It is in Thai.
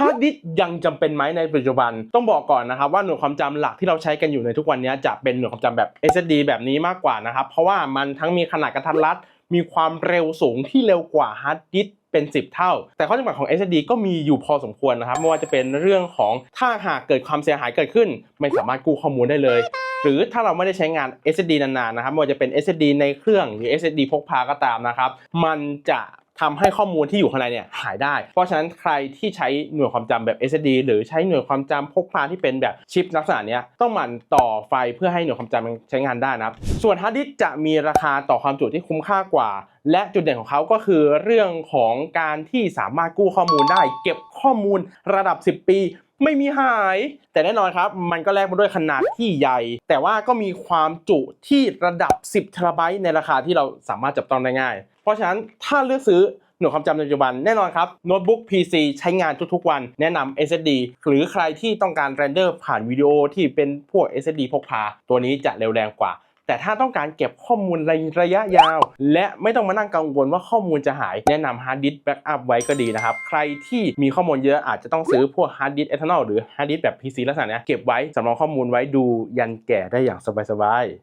ฮาร์ดดิสยังจำเป็นไหมในปัจจุบันต้องบอกก่อนนะครับว่าหน่วยความจำหลักที่เราใช้กันอยู่ในทุกวันนี้จะเป็นหน่วยความจำแบบ SSD แบบนี้มากกว่านะครับเพราะว่ามันทั้งมีขนาดกระทัดรัด มีความเร็วสูงที่เร็วกว่าฮาร์ดดิสเป็น 10 เท่า แต่ข้อจำกัดของ SSD ก็มีอยู่พอสมควรนะครับไม่ว่าจะเป็นเรื่องของถ้าหากเกิดความเสียหายเกิดขึ้น ไม่สามารถกู้ข้อมูลได้เลยหรือถ้าเราไม่ได้ใช้งาน SSD นานๆนะครับไม่ว่าจะเป็น SSD ในเครื่องหรือ SSD พกพาก็ตามนะครับ มันจะ ทำให้ข้อมูลที่อยู่ข้างในเนี่ยหายได้ เพราะฉะนั้นใครที่ใช้หน่วยความจำแบบ SSD หรือใช้หน่วยความจำพกพาที่เป็นแบบชิปลักษณะนี้ต้องหมั่นต่อไฟเพื่อให้หน่วยความจำมันใช้งานได้นะครับ ส่วนฮาร์ดดิสก์จะมีราคาต่อความจุที่คุ้มค่ากว่า และจุดเด่นของเขาก็คือเรื่องของการที่สามารถกู้ข้อมูลได้ เก็บข้อมูลระดับ 10 ปีไม่มีหาย แต่แน่นอนครับ มันก็แลกมาด้วยขนาดที่ใหญ่ แต่ว่าก็มีความจุที่ระดับ 10เทราไบต์ในราคาที่เราสามารถจับต้องได้ง่าย เพราะฉะนั้นถ้าเลือกซื้อหน่วยความจำในปัจจุบันแน่นอนครับโน้ตบุ๊ก PC ใช้งานทุกๆวันแนะนำ SSD หรือใครที่ต้องการเรนเดอร์ผ่านวิดีโอที่เป็นพวก SSD พกพา ตัวนี้จะเร็วแรงกว่า แต่ถ้าต้องการเก็บข้อมูลในระยะยาว และไม่ต้องมานั่งกังวลว่าข้อมูลจะหาย แนะนำฮาร์ดดิสก์แบ็กอัพไว้ก็ดีนะครับ ใครที่มีข้อมูลเยอะอาจจะต้องซื้อพวกฮาร์ดดิสก์เอทานอลหรือฮาร์ดดิสก์แบบ PC ลักษณะเนี้ยเก็บไว้สำรองข้อมูลไว้ดูยันแก่ได้อย่างสบายๆ